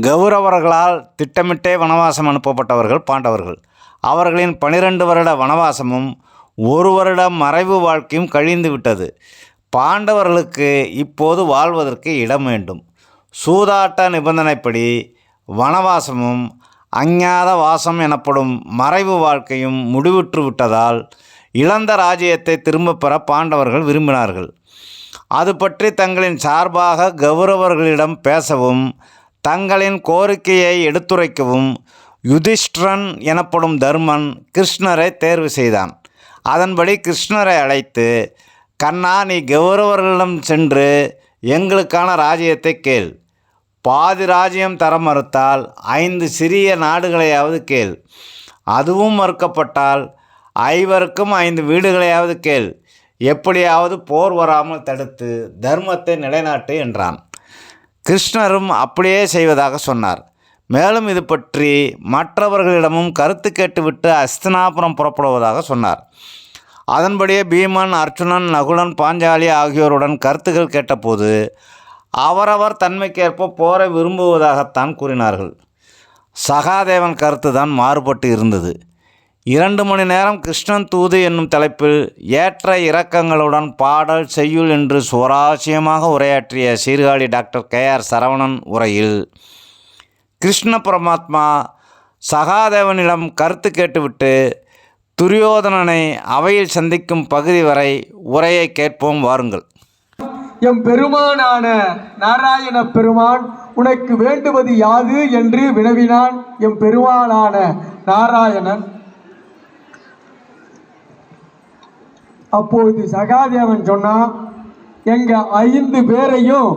கௌரவர்களால் திட்டமிட்டே வனவாசம் அனுப்பப்பட்டவர்கள் பாண்டவர்கள். அவர்களின் பனிரெண்டு வருட வனவாசமும் ஒரு வருட மறைவு வாழ்க்கையும் கழிந்து விட்டது. பாண்டவர்களுக்கு இப்போது வாழ்வதற்கு இடம் வேண்டும். சூதாட்ட நிபந்தனைப்படி வனவாசமும் அஞ்ஞாத வாசம் எனப்படும் மறைவு வாழ்க்கையும் முடிவுற்று விட்டதால் இழந்த ராஜ்யத்தை திரும்பப் பெற பாண்டவர்கள் விரும்பினார்கள். அது பற்றி தங்களின் சார்பாக கௌரவர்களிடம் பேசவும் தங்களின் கோரிக்கையை எடுத்துரைக்கவும் யுதிஷ்டிரன் எனப்படும் தர்மன் கிருஷ்ணரை தேர்வு செய்தான். அதன்படி கிருஷ்ணரை அழைத்து கண்ணா நீ கௌரவர்களிடம் சென்று எங்களுக்கான ராஜ்யத்தை கேள். பாதி ராஜ்யம் தர மறுத்தால் ஐந்து சிறிய நாடுகளையாவது கேள். அதுவும் மறுக்கப்பட்டால் ஐவருக்கும் ஐந்து வீடுகளையாவது கேள். எப்படியாவது போர் வராமல் தடுத்து தர்மத்தை நிலைநாட்டு என்றான். கிருஷ்ணரும் அப்படியே செய்வதாக சொன்னார். மேலும் இது பற்றி மற்றவர்களிடமும் கருத்து கேட்டுவிட்டு அஸ்தினாபுரம் புறப்படுவதாக சொன்னார். அதன்படியே பீமன் அர்ஜுனன் நகுலன் பாஞ்சாலி ஆகியோருடன் கருத்துக்கள் கேட்டபோது அவரவர் தன்மைக்கேற்ப போரை விரும்புவதாகத்தான் கூறினார்கள். சகாதேவன் கருத்து தான் மாறுபட்டு இருந்தது. இரண்டு மணி நேரம் கிருஷ்ணன் தூது என்னும் தலைப்பில் ஏற்ற இறக்கங்களுடன் பாடல் செய்யுள் என்று சுவராசியமாக உரையாற்றிய Sirkazhi doctor K R Saravanan உரையில் கிருஷ்ண பரமாத்மா சகாதேவனிடம் கருத்து கேட்டுவிட்டு துரியோதனனை அவையில் சந்திக்கும் பகுதி வரை உரையை கேட்போம் வாருங்கள். எம் பெருமானான நாராயண பெருமான் உனக்கு வேண்டுவது யாது? என்று வினவினான் எம் பெருமானான நாராயணன். அப்போது சகாதேவன் சொன்னான் எங்கள் ஐந்து பேரையும்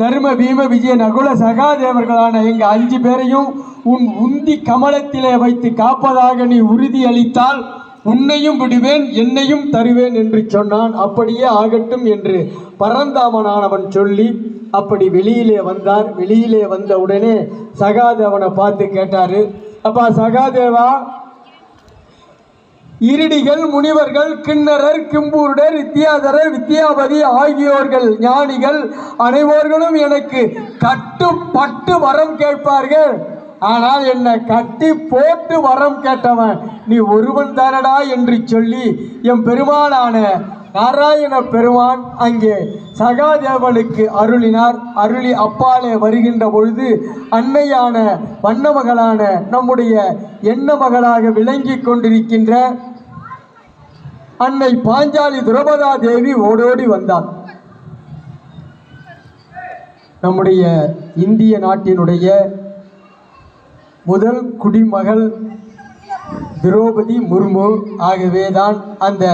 தர்ம பீம விஜய நகுல சகாதேவர்களான எங்கள் அஞ்சு பேரையும் உன் உந்தி கமலத்திலே வைத்து காப்பதாக நீ உறுதி அளித்தால் உன்னையும் விடுவேன் என்னையும் தருவேன் என்று சொன்னான். அப்படியே ஆகட்டும் என்று பரந்தாமனானவன் சொல்லி அப்படி வெளியிலே வந்தார் வெளியிலே வந்த உடனே சகாதேவனை பார்த்து கேட்டார் அப்பா சகாதேவா இருடிகள் முனிவர்கள் கிண்ணரர் கிம்பூருடர் வித்தியாதரர் வித்யாபதி ஆகியோர்கள் ஞானிகள் அனைவர்களும் எனக்கு கட்டுப்பட்டு வரம் கேட்பார்கள். ஆனால் என்னை கட்டி போட்டு வரம் கேட்டவன் நீ ஒருவன் தானடா என்று சொல்லி என் பெருமானான நாராயண பெருமான் அங்கே சகாதேவனுக்கு அருளினார். அருளி அப்பாலே வருகின்ற பொழுது அன்னையான வண்ணமகளான நம்முடைய எண்ண மகளாக விளங்கி கொண்டிருக்கின்ற அன்னை பாஞ்சாலி துரபதா தேவி ஓடோடி வந்தார். நம்முடைய இந்திய நாட்டினுடைய முதல் குடிமகள் திரௌபதி முர்மு ஆகவே தான் அந்த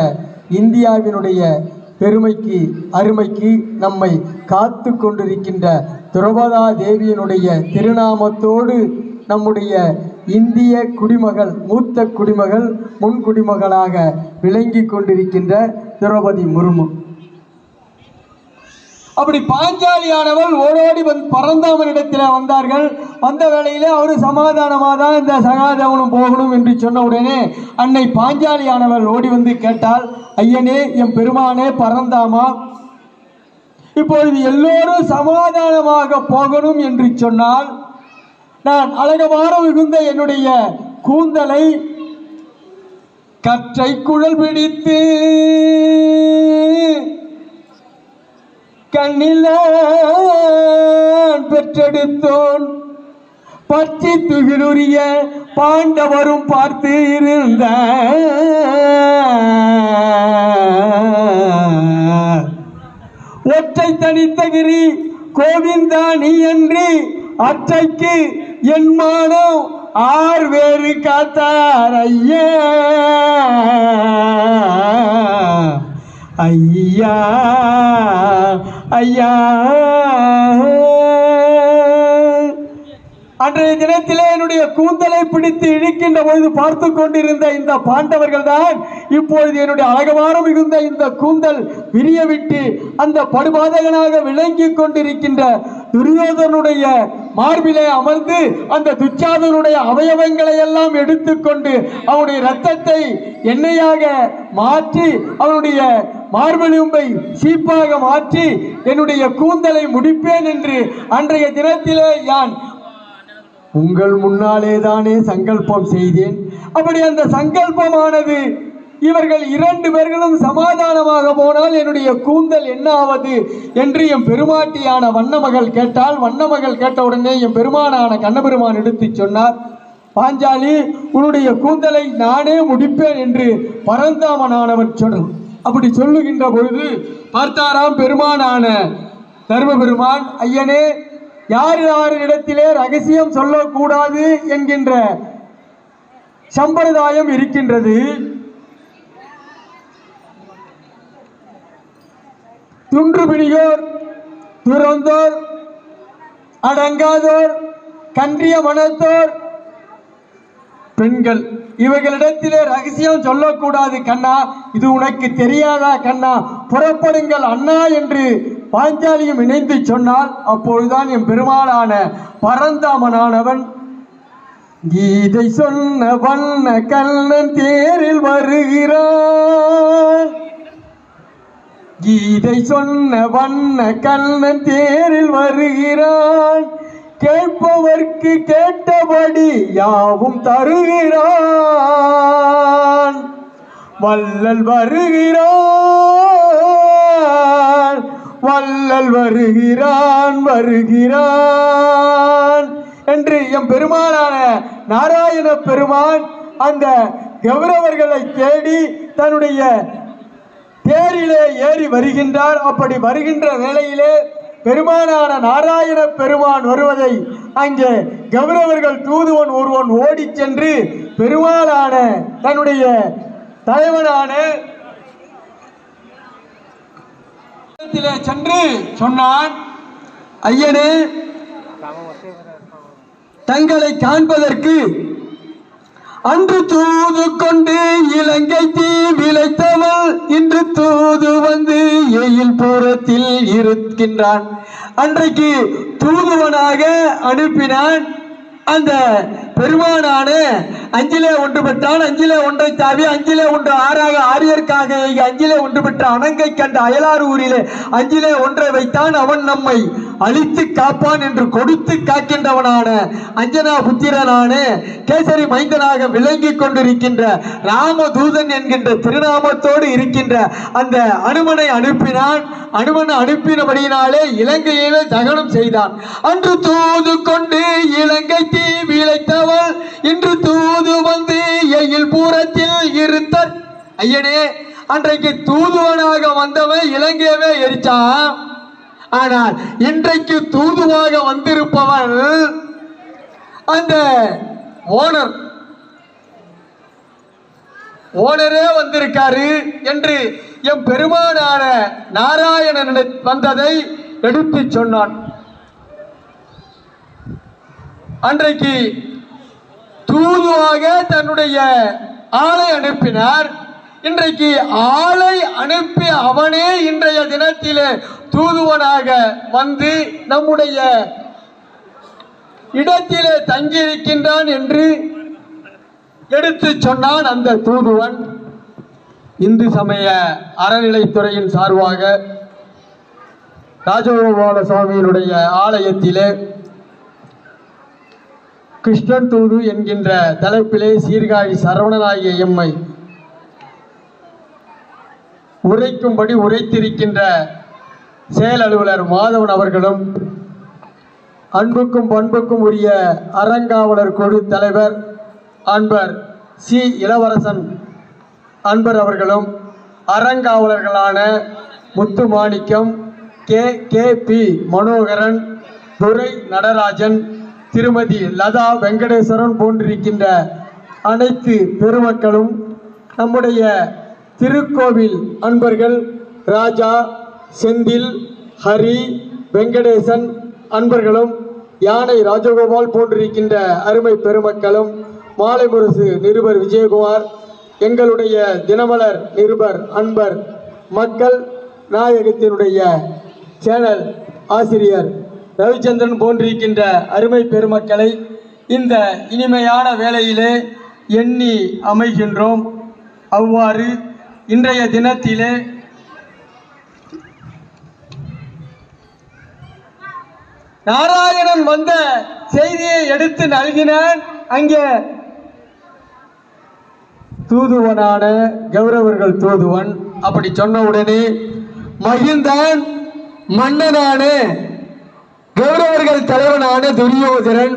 இந்தியாவினுடைய பெருமைக்கு அருமைக்கு நம்மை காத்து கொண்டிருக்கின்ற துரபதா தேவியினுடைய திருநாமத்தோடு நம்முடைய இந்திய குடிமகள் மூத்த குடிமகள் முன் குடிமகளாக விளங்கி கொண்டிருக்கின்ற திரௌபதி முர்மு. அப்படி பாஞ்சாலியானவள் ஓடோடி வந்து பரந்தாமனிடத்தில் வந்தார்கள். வந்த வேளையில் அவரு சமாதானமாக தான் இந்த சகாதேவனும் போகணும் என்று சொன்ன உடனே அன்னை பாஞ்சாலியானவள் ஓடி வந்து கேட்டால் ஐயனே என் பெருமானே பரந்தாமா இப்பொழுது எல்லோரும் சமாதானமாக போகணும் என்று சொன்னால் நான் அழகமான விழுந்த என்னுடைய கூந்தலை கற்றை குழல் பிடித்து கண்ணில் பெற்றெடுத்தோன். பச்சை துகிலுரிய பாண்டவரும் பார்த்து இருந்த ஒற்றை தனித்தகிரி கோவிந்தா நீ அன்றி அற்றைக்கு என் மானம் ஆர் வேறு காத்தார் ஐயா. ஐயா ஐயா. அன்றைய தினத்திலே என்னுடைய கூந்தலை பிடித்து இழுக்கின்ற பொழுது பார்த்து கொண்டிருந்த இந்த பாண்டவர்கள் தான் இப்பொழுது என்னுடைய அழகமான மிகுந்த இந்த கூந்தல் விரிய விட்டு அந்த படுபாதகனாக விளங்கி கொண்டிருக்கின்ற துரியோதனுடைய மார்பிலே அமர்ந்து அந்த துச்சாதனுடைய அவயவங்களை எல்லாம் எடுத்துக்கொண்டு அவனுடைய ரத்தத்தை எண்ணெயாக மாற்றி அவனுடைய மார்பெலும்பை சீப்பாக மாற்றி என்னுடைய கூந்தலை முடிப்பேன் என்று அன்றைய தினத்திலே யான் உங்கள் முன்னாலே தானே சங்கல்பம் செய்தேன். அப்படி அந்த சங்கல்பமானது இவர்கள் இரண்டு பேர்களும் சமாதானமாக போனால் என்னுடைய கூந்தல் என்ன ஆவது என்று என் பெருமாட்டியான வண்ணமகள் கேட்டால் வண்ணமகள் கேட்ட உடனே என் பெருமானான கண்ணபெருமான் எடுத்து சொன்னார் பாஞ்சாலி உன்னுடைய கூந்தலை நானே முடிப்பேன் என்று பரந்தாமனானவன் சொன்னான் அப்படி சொல்லுகின்ற பொழுது பார்த்தாராம் பெருமானான தர்ம பெருமான் ஐயனே யார் யாரிடத்திலே ரகசியம் சொல்லக்கூடாது என்கின்ற சம்பிரதாயம் இருக்கின்றது. துன்றுபிடியோர் துறந்தோர் அடங்காதோர் கன்றிய மனத்தோர் பெண்கள் இவர்களிடத்திலே ரகசியம் சொல்லக்கூடாது கண்ணா. இது உனக்கு தெரியாதா கண்ணா? புறப்படுங்கள் அண்ணா என்று பாஞ்சாலியும் இணைந்து சொன்னால் அப்பொழுதுதான் என் பெருமாளான பரந்தாமனானவன் கீதை சொன்ன வண்ண கண்ணன் தேரில் வருகிறான். கீதை சொன்ன வண்ண கண்ணன் தேரில் வருகிறான். கேட்பவர்க்கு கேட்டபடி யாவும் தருகிறான். வள்ளல் வருகிறான் வள்ளல் வருகிறான் வருகிறான். என்று எம் பெருமானான நாராயண பெருமான் அந்த கௌரவர்களை தேடி தன்னுடைய தேரிலே ஏறி வருகின்றார். அப்படி வருகின்ற வேளையிலே பெருமானான நாராயண பெருமான் வருவதை அங்கே கௌரவர்கள் தூதுவன் ஒருவன் ஓடிச் சென்று பெருமாளான தன்னுடைய தலைவனான சென்று சொன்னான் ஐயனே தங்களை காண்பதற்கு அன்று தூது கொண்டு இலங்கை தீ விளைத்தவள் இன்று தூது வந்து எயில் புறத்தில் இருக்கின்றான். அன்றைக்கு தூதுவனாக அனுப்பினான். அந்த பெருமானான அஞ்சிலே ஒன்று பெற்றான் அஞ்சிலே ஒன்றை தாவி அஞ்சிலே ஒன்று ஆறாக ஆரியர்க்காக அஞ்சிலே ஒன்று பெற்ற அணங்கை கண்ட அயலார் ஊரிலே அஞ்சிலே ஒன்றை வைத்தான் அவன் நம்மை அழித்து காப்பான் என்று கொடுத்து காக்கின்றவனான அஞ்சனா புத்திரனான கேசரி மைந்தனாக விளங்கி கொண்டிருக்கின்ற ராமதூதன் என்கின்ற திருநாமத்தோடு இருக்கின்ற அந்த அனுமனை அனுப்பினான். அனுமன் அனுப்பினபடியினாலே இலங்கையிலே தகனம் செய்தான். அன்று தூது கொண்டு இலங்கை தீ அவள் இன்று தூது வந்து எயில் பூரத்தில் இருத்தர். ஐயனே அன்றைக்கு தூதுவனாக வந்தவன் இலங்கையவே எரிச்சான் ஆனால் இன்றைக்கு தூதுவாக வந்திருப்பவன் அந்த ஓனர். ஓனரே வந்திருக்காரு என்று என் பெருமானான நாராயணன் வந்ததை எடுத்து சொன்னான். அன்றைக்கு தூதுவாக தன்னுடைய ஆளை அனுப்பினார். இன்றைக்கு ஆளை அனுப்பி அவனே இன்றைய தினத்திலே தூதுவனாக வந்து நம்முடைய இடத்திலே தங்கியிருக்கின்றான் என்று எடுத்து சொன்னான் அந்த தூதுவன். இந்து சமய அறநிலைத்துறையின் சார்பாக ராஜகோபால சுவாமியினுடைய ஆலயத்திலே கிருஷ்ணன் தூது என்கின்ற தலைப்பிலே சீர்காழி சரவணனாகிய எம்மை உரைக்கும்படி உரைத்திருக்கின்ற செயல் அலுவலர் மாதவன் அவர்களும் அன்புக்கும் பண்புக்கும் உரிய அறங்காவலர் குழு தலைவர் அன்பர் சி. இளவரசன் அன்பர் அவர்களும் அறங்காவலர்களான Muthu Manickam K. K. P. Manoharan Durai Natarajan Thirumathi Latha Venkateswaran போன்றிருக்கின்ற அனைத்து பெருமக்களும் நம்முடைய திருக்கோவில் அன்பர்கள் ராஜா செந்தில் ஹரி வெங்கடேசன் அன்பர்களும் யானை ராஜகோபால் போன்றிருக்கின்ற அருமை பெருமக்களும் மாலை முரசு நிருபர் விஜயகுமார் எங்களுடைய தினமலர் நிருபர் அன்பர் மக்கள் நாயகத்தினுடைய சேனல் ஆசிரியர் ரவிச்சந்திரன் போன்றிருக்கின்ற அருமை பெருமக்களை இந்த இனிமையான வேளையிலே எண்ணி அமைகின்றோம். அவ்வாறு இன்றைய தினத்திலே நாராயணன் வந்த செய்தியை எடுத்து நல்கினான். அங்கே தூதுவனான கௌரவர்கள் தூதுவன் அப்படி சொன்ன உடனே மகிழ்ந்தான் மன்னனானே கௌரவர்கள் தலைவனான துரியோதரன்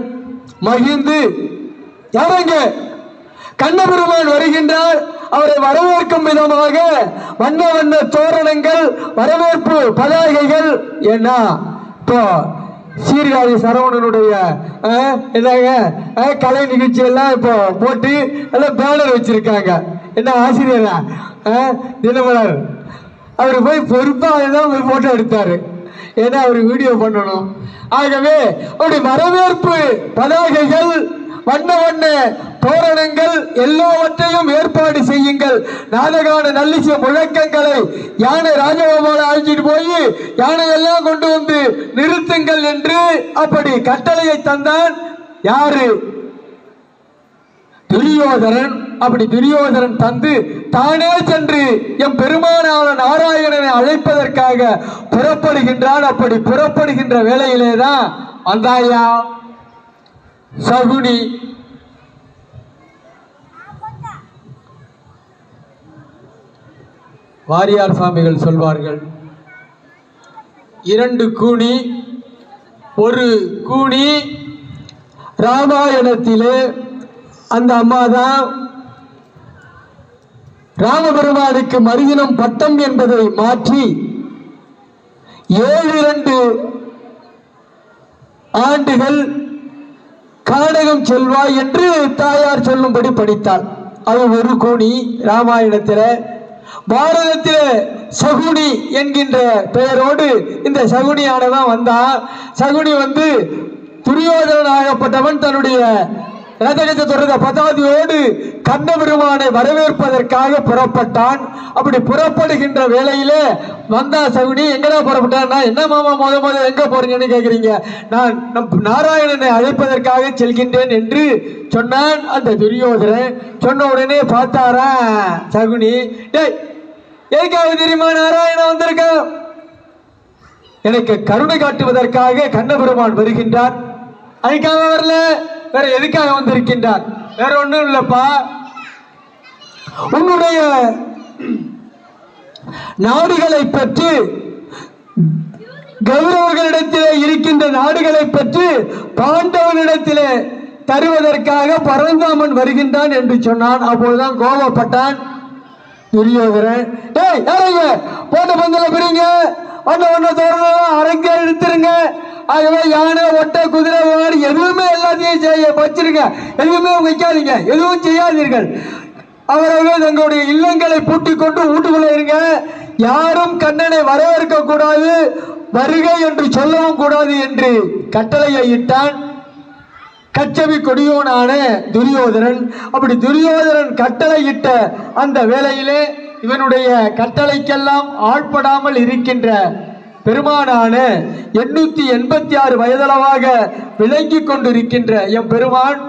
மகிழ்ந்து யாரங்க? கண்ணபெருமான் வருகின்றார். அவரை வரவேற்கும் விதமாக வண்ண வண்ண தோரணங்கள் வரவேற்பு பதாகைகள் என்ன? இப்போ சீர்காழி சரவணனுடைய என்னங்க? கலை நிகழ்ச்சி எல்லாம் இப்போ போட்டு எல்லாம் பேனர் வச்சிருக்காங்க. என்ன ஆசிரியரா? தினமலர். அவர் போய் பொறுப்பாக தான் போய் போட்டோ எடுத்தாரு. ஏன்னா அவர் வீடியோ பண்ணணும். ஆகவே அப்படி வரவேற்பு பதாகைகள் வண்ண வண்ண தோரணங்கள் எல்லாவற்றையும் ஏற்பாடு செய்யுங்கள். நாடகான நல்லிசை முழக்கங்களை யானை ராஜகோபால அழைச்சிட்டு போய் யானை எல்லாம் கொண்டு வந்து நிறுத்துங்கள் என்று அப்படி கட்டளையை தந்தான் யாரு? துரியோதரன். அப்படி துரியோதரன் தந்து தானே சென்று எம் பெருமானான நாராயணனை அழைப்பதற்காக புறப்படுகின்றான். அப்படி புறப்படுகின்ற வேளையிலே தான் வந்தாயா சகுனி வாரியார் சாமிகள் சொல்வார்கள் இரண்டு கூணி ஒரு கூணி ராமாயணத்திலே அந்த அம்மா தான் ராமபெருமானுக்கு மறுதினம் பட்டம் என்பதை மாற்றி ஏழு இரண்டு ஆண்டுகள் காடகம் செல்வாய் என்று தாயார் சொல்லும்படி படித்தாள். அது ஒரு கோணி ராமாயணத்தில் பாரதத்தில் சகுனி என்கின்ற பெயரோடு இந்த சகுனியானதான் வந்தான். சகுனி வந்து துரியோதனன் ஆகப்பட்டவன் தன்னுடைய ரதகத்தை தொடர்ந்த பதாதியோடு கண்ணபெருமானை வரவேற்பதற்காக புறப்பட்டான். அப்படி புறப்படுகின்ற வேளையிலே வந்தா சகுனி எங்கடா புறப்பட்டான்னா? என்ன மாமா முத முத எங்க போறீங்கன்னு கேக்குறீங்க? நான் நம் நாராயணனை அழைப்பதற்காக செல்கின்றேன் என்று சொன்னான் அந்த துரியோதரன் சொன்ன உடனே பார்த்தாரா சகுனி? டேய் எதுக்காக தெரியுமா நாராயணன் வந்திருக்கான் எனக்கு கருணை காட்டுவதற்காக கண்ணபெருமான் வருகின்றார். அதுக்காக வரல. வேற எதுக்காக வந்திருக்கின்றார்? வேற ஒன்றும் இல்லப்பா. உன்னுடைய நாடுகளை பற்றி கௌரவர்களிடத்திலே இருக்கின்ற நாடுகளை பற்றி பாண்டவனிடத்திலே தருவதற்காக பரந்தாமன் வருகின்றான் என்று சொன்னான். அப்போதுதான் கோபப்பட்டான். துரியோதரன் ஏய் யாருங்க போட்ட பந்தல பிரிங்க ஒன்ன ஒன்ன தோறணும் அரங்க எடுத்துருங்க ஆகவே யானை ஒட்டை குதிரை ஓடு எதுவுமே எல்லாத்தையும் செய்ய வச்சிருங்க. எதுவுமே வைக்காதீங்க. எதுவும் செய்யாதீர்கள். அவரவர்கள் தங்களுடைய இல்லங்களை பூட்டி கொண்டு வீட்டுக்குள்ளே இருங்க. யாரும் கண்ணனை வரவேற்க கூடாது. வருகை என்று சொல்லவும் கூடாது என்று கட்டளையை இட்டான். கச்சவி கொடியோனான துரியோதனன். அப்படி துரியோதனன் கட்டளையிட்ட அந்த வேளையிலே இவனுடைய கட்டளைக்கெல்லாம் ஆட்படாமல் இருக்கின்ற பெருமானான எண்ணூத்தி எண்பத்தி ஆறு வயதளவாக விளங்கிக் கொண்டிருக்கின்ற எம் பெருமான்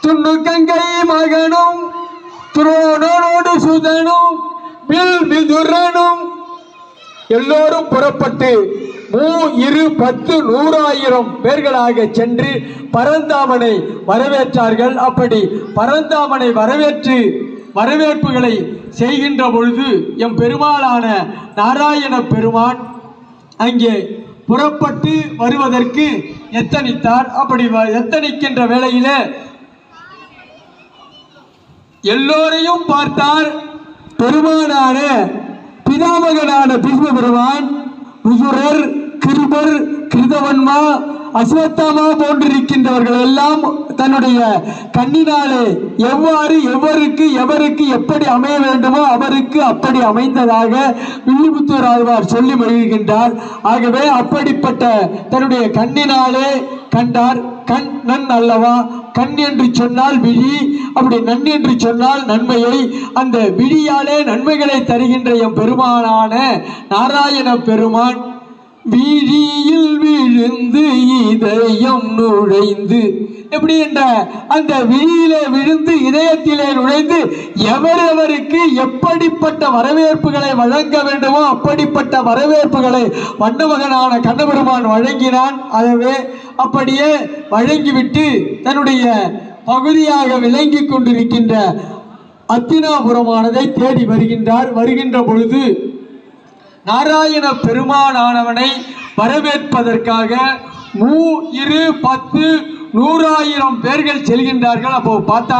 துண்ணு கங்கை மகனும் துரோணனோடு சுதனும் பில் மிதுரனும் எல்லோரும் புறப்பட்டு மூ இரு பத்து நூறாயிரம் பேர்களாக சென்று பரந்தாமனை வரவேற்றார்கள். அப்படி பரந்தாமனை வரவேற்று வரவேற்புகளை செய்கின்ற பொழுது எம் பெருமாளான நாராயண பெருமான் அங்கே புறப்பட்டு வருவதற்கு எத்தனித்தார்? அப்படி வ- எத்தனிக்கின்ற வேளையில எல்லோரையும் பார்த்தார் பெருமானான பிதாமகனான பீஷ்ம பெருமான் கிருபர் கிருதவன்மா அஸ்வத்தாமா போன்றிருக்கின்றவர்கள் எல்லாம் தன்னுடைய கண்ணினாலே எவ்வாறு எவருக்கு எவருக்கு எப்படி அமைய வேண்டுமோ அவருக்கு அப்படி அமைந்ததாக வில்லிபுத்தூர் ஆழ்வார் சொல்லி மகிழ்கின்றார். ஆகவே அப்படிப்பட்ட தன்னுடைய கண்ணினாலே கண்டார். கண் நன் அல்லவா? கண் என்று சொன்னால் விழி. அப்படி நன் என்று சொன்னால் நன்மையை. அந்த விழியாலே நன்மைகளை தருகின்ற எம் பெருமானான நாராயண பெருமான் விழியில் விழுந்து இதயம் நுழைந்து. எப்படி என்ற அந்த விழியில விழுந்து இதயத்திலே நுழைந்து எவரவருக்கு எப்படிப்பட்ட வரவேற்புகளை வழங்க வேண்டுமோ அப்படிப்பட்ட வரவேற்புகளை வண்ணமகனான கண்ணபெருமான் வழங்கினான். ஆகவே அப்படியே வழங்கிவிட்டு தன்னுடைய பகுதியாக விளங்கி கொண்டிருக்கின்ற அத்தினாபுரமானதை தேடி வருகின்றார். வருகின்ற பொழுது நாராயண பெருமானானவனை வரவேற்பதற்காக மூ இரு பத்து நூறாயிரம் பேர்கள் செல்கின்றார்கள். அப்போ பார்த்தா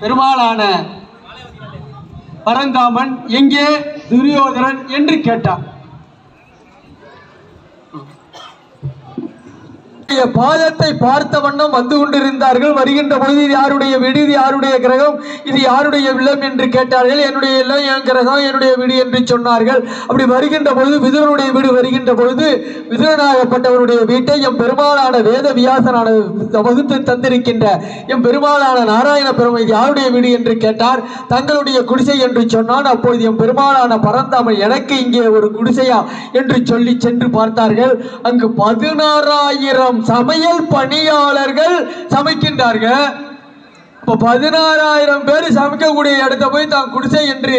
பெருமாளான பரந்தாமன் எங்கே துரியோதரன் என்று கேட்டான். பாதத்தை பார்த்த வண்ணம் வந்து கொண்டிருந்தார்கள். வருகின்ற பொழுது இது யாருடைய வீடு? இது யாருடைய கிரகம்? இது யாருடைய இல்லம் என்று கேட்டார்கள். என்னுடைய இல்லம் என் கிரகம் என்னுடைய வீடு என்று சொன்னார்கள். அப்படி வருகின்ற பொழுது விதுரனுடைய வீடு வருகின்ற பொழுது விதுரனாகப்பட்டவருடைய வீட்டை எம் பெருமாளான வேத வியாசனான வகுத்து தந்திருக்கின்ற எம் பெருமாளான நாராயண பெருமை இது யாருடைய வீடு என்று கேட்டார். தங்களுடைய குடிசை என்று சொன்னான். அப்பொழுது எம் பெருமாளான பரந்தாமல் எனக்கு இங்கே ஒரு குடிசையா? என்று சொல்லி சென்று பார்த்தார்கள். அங்கு பதினாறாயிரம் சமையல் பணியாளர்கள் சமைக்கின்றார்கள். இப்போ பதினாறாயிரம் பேர் சமைக்கக்கூடிய இடத்த போய் தான் குடிசை என்று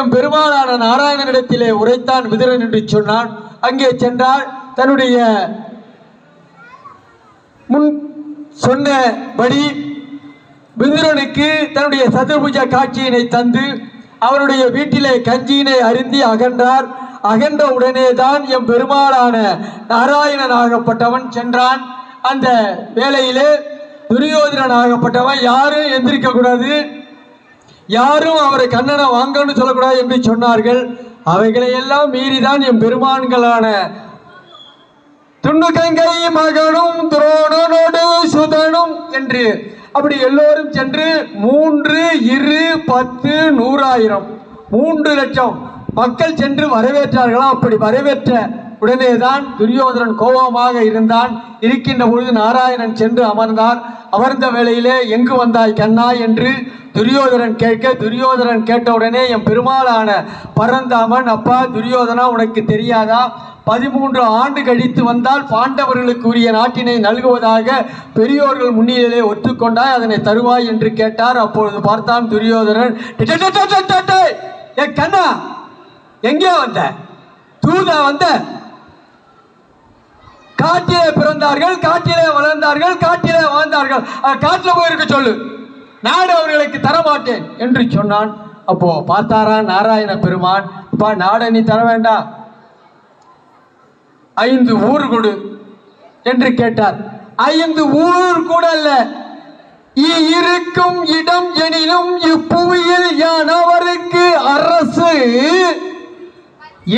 எம் பெருமாளான நாராயணனிடத்திலே உரைத்தான் விதிரன் என்று சொன்னான். அங்கே சென்றால் தன்னுடைய முன் சொன்னபடி விதுரனுக்கு தன்னுடைய சதுர்புஜ காட்சியினை தந்து அவருடைய வீட்டிலே கஞ்சியினை அருந்தி அகன்றார். அகன்ற உடனே தான் எம் பெருமாளான நாராயணனாகப்பட்டவன் சென்றான். அந்த வேளையிலே துரியோதனனாகப்பட்டவன் யாரும் எந்திரிக்க கூடாது? யாரும் அவரை கண்ணனை வாங்கன்னு சொல்லக்கூடாது என்று சொன்னார்கள். அவைகளையெல்லாம் மீறிதான் எம் பெருமான்களான துண்ணுகங்கை மகனும் துரோணனோடு சுதனும் என்று அப்படி எல்லோரும் சென்று மூன்று இரு பத்து நூறாயிரம் மூன்று லட்சம் மக்கள் சென்று வரவேற்றார்களா? அப்படி வரவேற்ற உடனேதான் துரியோதனன் கோபமாக இருந்தான். இருக்கின்ற பொழுது நாராயணன் சென்று அமர்ந்தார். அமர்ந்த வேளையிலே எங்கு வந்தாய் கண்ணா? என்று துரியோதனன் கேட்க துரியோதனன் கேட்டவுடனே என் பெருமாளான பரந்தாமன் அப்பா துரியோதனா உனக்கு தெரியாதா? பதிமூன்று ஆண்டு கழித்து வந்தால் பாண்டவர்களுக்கு உரிய நாட்டினை நல்குவதாக பெரியோர்கள் முன்னிலையிலே ஒத்துக்கொண்டாய் அதனை தருவாய் என்று கேட்டார். அப்பொழுது பார்த்தான் துரியோதனன் டே, ஏ கண்ணா எங்கே வந்த? தூத வந்த. காட்டிலே பிறந்தார்கள் காட்டிலே வளர்ந்தார்கள் காட்டிலே வாழ்ந்தார்கள். காட்டில் போயிருக்க சொல்லு. நாடு அவர்களுக்கு தரமாட்டேன் என்று சொன்னான். அப்போ பார்த்தாரா நாராயண பெருமான். அப்பா நாடை நீ தர வேண்டாம் ஐந்து ஊர் கொடு என்று கேட்டார். ஐந்து ஊர் கூட அல்ல. இருக்கும் இடம் எனினும் இப்புவியில் யானவருக்கு அரசு?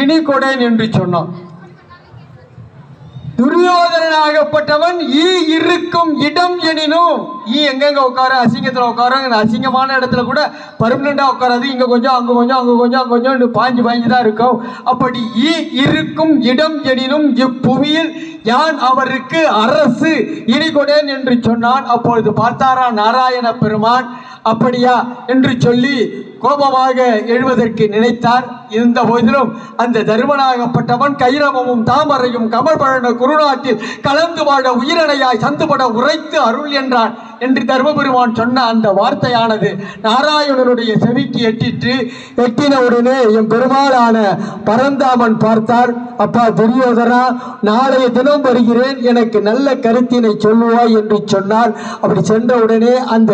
இனி கொடேன் என்று சொன்னான். துரியோதனனாகப்பட்டவன் ஈ இருக்கும் இடம் எனினும் ஈ எங்கெங்க உட்கார? அசிங்கத்தில் உட்கார. அசிங்கமான இடத்துல கூட பர்மனண்டா உட்காராது. இங்க கொஞ்சம் அங்க கொஞ்சம் அங்க கொஞ்சம் அங்க கொஞ்சம் பாஞ்சு பாஞ்சு தான் இருக்கும் அப்படி ஈ இருக்கும் இடம் எனினும் இப்புவியில் யான் அவருக்கு அரசு இனிகொடேன் என்று சொன்னான். அப்பொழுது பார்த்தாரா நாராயண பெருமான் அப்படியா? என்று சொல்லி கோபமாக எழுவதற்கு நினைத்தார். இருந்த போதிலும் அந்த தருமனாகப்பட்டவன் கைரவமும் தாமரையும் கமல்பழன குருநாட்டில் கலந்து வாழ உயிரணையாய் சந்துபட உரைத்து அருள் என்றான் என்று தர்மபெருமான் சொன்ன அந்த வார்த்தையானது நாராயணனுடைய செவிக்கு எட்டிற்று எட்டினவுடனே என் பெருமாளான பரந்தாமன் பார்த்தார். அப்பா துரியோதனா நாளைய தினம் வருகிறேன் எனக்கு நல்ல கருத்தினை சொல்லுவாய் என்று சொன்னார். அப்படி சென்றவுடனே அந்த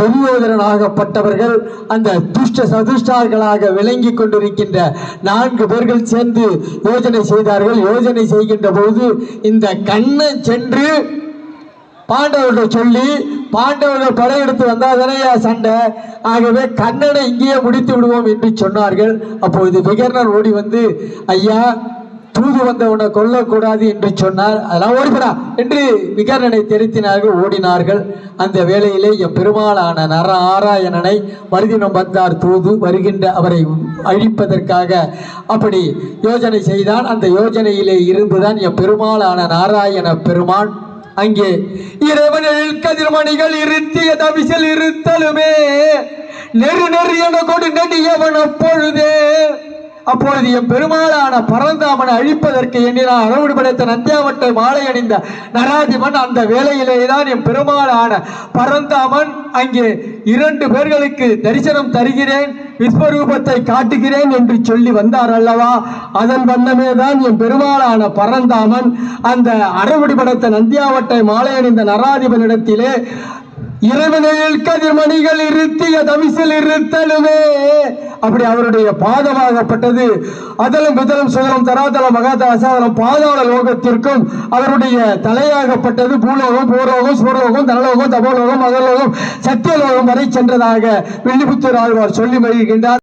துரியோதனாகப்பட்டவர்கள் அந்த துஷ்ட சதுஷ்டார்களாக விளங்கி கொண்டிருக்கின்ற நான்கு பேர்கள் சேர்ந்து யோஜனை செய்தார்கள். யோஜனை செய்கின்ற பொழுது இந்த கண்ணன் சென்று பாண்டவர்கள் சொல்லி பாண்டவர்கள் படையெடுத்து வந்தால் தானேயா சண்டை? ஆகவே கண்ணனை இங்கேயே முடித்து விடுவோம் என்று சொன்னார்கள். அப்பொழுது விகர்ணன் ஓடி வந்து ஐயா தூது வந்தவனை கொல்லக்கூடாது என்று சொன்னார். அதெல்லாம் ஓடிப்படா. என்று விகர்ணனை தெரித்தினார்கள் ஓடினார்கள். அந்த வேளையிலே என் பெருமாளான நர ஆராயணனை மருதினம் வந்தார் தூது. வருகின்ற அவரை அழிப்பதற்காக அப்படி யோஜனை செய்தான். அந்த யோஜனையிலே இருந்துதான் என் பெருமாளான நாராயண பெருமான் அங்கே இறைவனில் கதிர்மணிகள் இருத்திய தமிசல் இருத்தலுமே. நெரு நெரு என கொடு நெடியவன் அப்பொழுதே. அப்பொழுது என் பெருமாளான பரந்தாமனை அழிப்பதற்கு எண்ணினால் அறுவடை படைத்த நந்தியாவட்டை மாலை அணிந்த நராதிமன் அந்த வேளையிலே தான் என் பெருமாளான பரந்தாமன் அங்கே இரண்டு பேர்களுக்கு தரிசனம் தருகிறேன் விஸ்வரூபத்தை காட்டுகிறேன் என்று சொல்லி வந்தார் அல்லவா? அதன் வண்ணமே தான் என் பெருமாளான பரந்தாமன் அந்த அறவுடி படத்த நந்தியாவட்டை மாலை அணிந்த நராதிபனிடத்திலே இறைவனில் கதிர்மணிகள் இருத்திய தவிசில் இருத்தலுமே. அப்படி அவருடைய பாதமாகப்பட்டது. அதலும் விதலும் சுதலம் தராதலம் மகாதல அசாதலம் பாதாள லோகத்திற்கும் அவருடைய தலையாகப்பட்டது. பூலோகம் பூரோகம் சூரலோகம் தனலோகம் தபோலோகம் மகலோகம் சத்தியலோகம் வரை சென்றதாக வில்லிபுத்தூர் ஆழ்வார் சொல்லி மகிழ்கின்றார்.